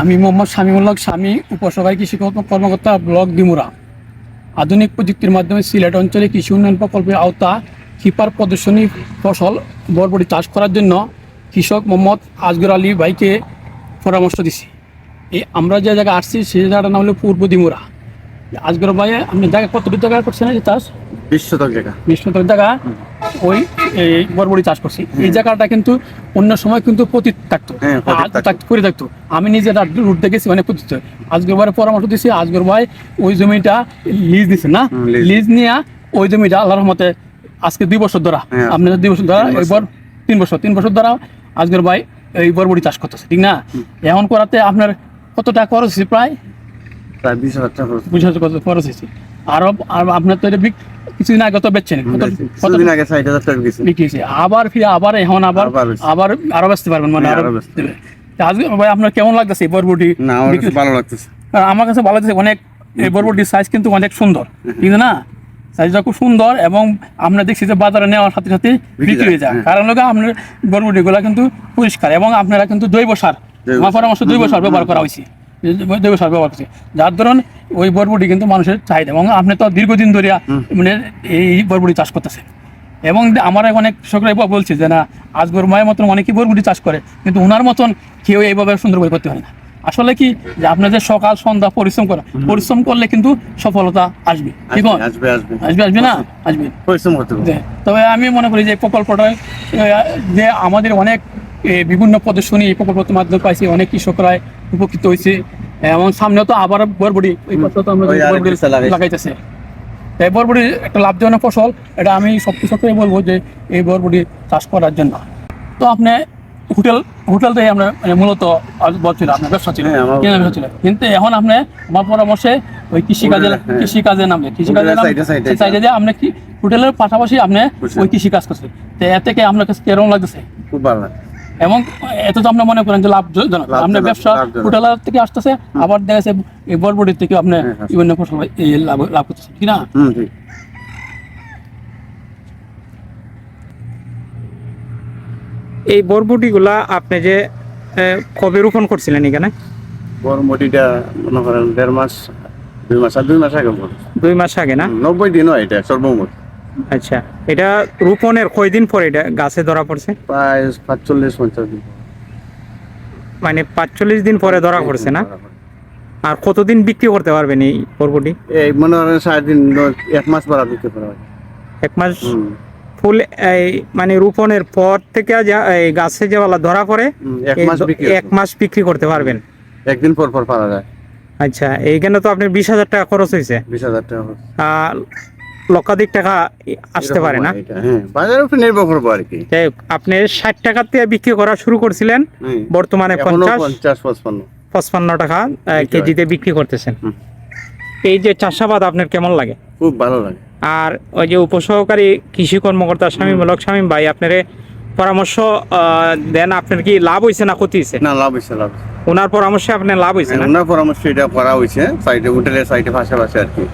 আমি মোহাম্মদ শামীমুল্লাহ স্বামী উপসভায় কৃষি কর্মকর্তা ব্লক ডিমুরা। আধুনিক প্রযুক্তির মাধ্যমে সিলেট অঞ্চলে কৃষি উন্নয়ন প্রকল্পের আওতা কিপার প্রদর্শনী ফসল বরবটি চাষ করার জন্য কৃষক মোহাম্মদ আজগর আলী ভাইকে পরামর্শ দিছি। এই আমরা যে জায়গায় আসছি সেই জায়গাটার নাম হলো পূর্ব ডিমুরা। আজগর ভাই আপনি জায়গা কতটি জায়গা করছেন এই চাষ? বিশ শতক জায়গা। বিশ্বতর জায়গা? ওই এই বরবড়ি চাষ করছি। এই জায়গাটা কিন্তু অন্য সময় কিন্তু পতিত থাকতো। হ্যাঁ, করে থাকতো। আমি নিজে রুট দেখেছি মানে পতিত। আজকের বারে পরামর্শ দিছি আজকের ভাই ওই জমিটা লিজ দিছে না? লিজ। নিয়ে ওই জমিটা আল্লাহর রহমতে আজকে দুই বছর ধরা। হ্যাঁ। আপনাদের দুই বছর ধরা এবার তিন বছর তিন বছর ধরা আজকের ভাই এই বরবড়ি চাষ করতেছে ঠিক না? এখন করাতে আপনার কত টাকা খরচ হয়েছে প্রায়? প্রায় বিশ হাজার টাকা খরচ। বুঝে কত খরচ হয়েছে। আরও আর আপনার তো এটা কিছুদিন আগে তো বেচছেন। কিছুদিন আগে ষাট হাজার টাকা আবার ফিরে আবার এখন আবার আবার আরও বেচতে পারবেন মানে হ্যাঁ, আরও বেচতে আজকে ভাই আপনার কেমন লাগতেছে বরবটি? না আমার কাছে ভালো লাগতেছে। আমার কাছে ভালো লাগতেছে অনেক এই বরবটির সাইজ কিন্তু অনেক সুন্দর। ঠিক না সাইজটা খুব সুন্দর এবং আমরা দেখছি যে বাজারে নেওয়ার সাথে সাথে বিক্রি হয়ে যায় হ্যাঁ। কারণ লোক আপনার বরবটিগুলো কিন্তু পরিষ্কার এবং আপনারা কিন্তু জৈব সার আমার পরামর্শ জৈব সার ব্যবহার করা হয়েছে। জৈব সার ব্যবহার করছে যার ধরুন ওই বরবটি কিন্তু মানুষের চাহিদা এবং আপনি তো দীর্ঘদিন ধরে মানে এই বরবটি চাষ করতেছে এবং আমার অনেক কৃষকরাই বলছে যে না আজগর মায়ের মতন অনেকেই বরবটি চাষ করে কিন্তু ওনার মতন কেউ এইভাবে সুন্দর করে করতে পারে না। আসলে কি যে আপনার যে সকাল সন্ধ্যা পরিশ্রম করা পরিশ্রম করলে কিন্তু সফলতা আসবে। ঠিক আসবে, আসবে আসবে। না? আসবে। পরিশ্রম করতে তবে আমি মনে করি যে প্রকল্পটা যে আমাদের অনেক বিভিন্ন প্রদর্শনী এই প্রকল্পের মাধ্যমে পাইছি অনেক কৃষকরাই উপকৃত হয়েছে এবং সামনে তো আবার বরবড়ি এই বছর তো আমরা। লাগাইতেছে। এই বরবড়ি একটা লাভজনক ফসল এটা আমি সব কৃষকরাই বলব যে এই বরবড়ি চাষ করার জন্য। তো আপনি হোটেল হোটেল থেকে আমরা মানে মূলত বলছিল আপনার ব্যবসা ছিল। হ্যাঁ, কেনা ব্যবসা ছিল। কিন্তু এখন আপনি আমার পরামর্শে ওই কৃষিকাজে হ্যাঁ। কৃষিকাজে নামলে কৃষিকাজে সাইডে যে আপনি কি হোটেলের পাশাপাশি আপনি ওই কৃষি কাজ করছেন। তো এর থেকে আপনার কাছে কেরম লাগতেছে? খুব ভালো এবং এত তো আপনি মনে করেন যে লাভজনক। লাভজনক, আপনার ব্যবসা লাভজনক। থেকে আসতেছে আবার দেখা যাচ্ছে এই বরবটির থেকে আপনি হ্যাঁ, হ্যাঁ। বিভিন্ন ফসল এই লাভ লাভ করতেছেন কি না? হুম ঠিক এই বরবটিগুলা আপনি যে কবে রোপণ করছিলেন এখানে? বড় মোটিটা মনে করেন দেড় মাস দুই মাস আর দুই মাস আগে দুই মাস আগে না? নব্বই দিন হয় এটা সর্বমোট। আচ্ছা এটা রোপণের কয়দিন পরে এটা গাছে ধরা পড়ছে? প্রায় পাঁচচল্লিশ পঞ্চাশ দিন। মানে পাঁচচল্লিশ দিন পরে ধরা পড়ছে না? আর কতদিন বিক্রি করতে পারবেন এই বরবটি এই মনে করেন সাড়ে দিন এক মাস বাড়া পারা হয়। এক মাস? ফুল এই মানে রোপণের পর থেকে যা এই গাছে যে বেলা ধরা পড়ে এক মাস বিক্রি এক মাস বিক্রি করতে পারবেন? একদিন পর পর পারা যায়। আচ্ছা এইখানে তো আপনার বিশ হাজার টাকা খরচ হয়েছে বিশ হাজার টাকা লক্ষাধিক টাকা আসতে পারে না। হয় হ্যাঁ। বাজারের উপর নির্ভর করব আর কি। যাই হোক, আপনি ষাট টাকা দিয়ে বিক্রি করা শুরু করছিলেন বর্তমানে পঞ্চাশ পঞ্চাশ পঁচপান্ন। পঁচপান্ন টাকা কেজিতে বিক্রি করতেছেন। এই যে চাষাবাদ আপনার কেমন লাগে? খুব ভালো লাগে। আর ওই যে উপসহকারী কৃষি কর্মকর্তা স্বামী মূলক স্বামী ভাই আপনারে পরামর্শ দেন আপনার কি লাভ হয়েছে না ক্ষতি হয়েছে না লাভ হয়েছে লাভ। ওনার পরামর্শে আপনার লাভ হয়েছে না? ওনার পরামর্শ এটা করা হয়েছে সাইডে হোটেলের সাইডে পাশাপাশি আর কি।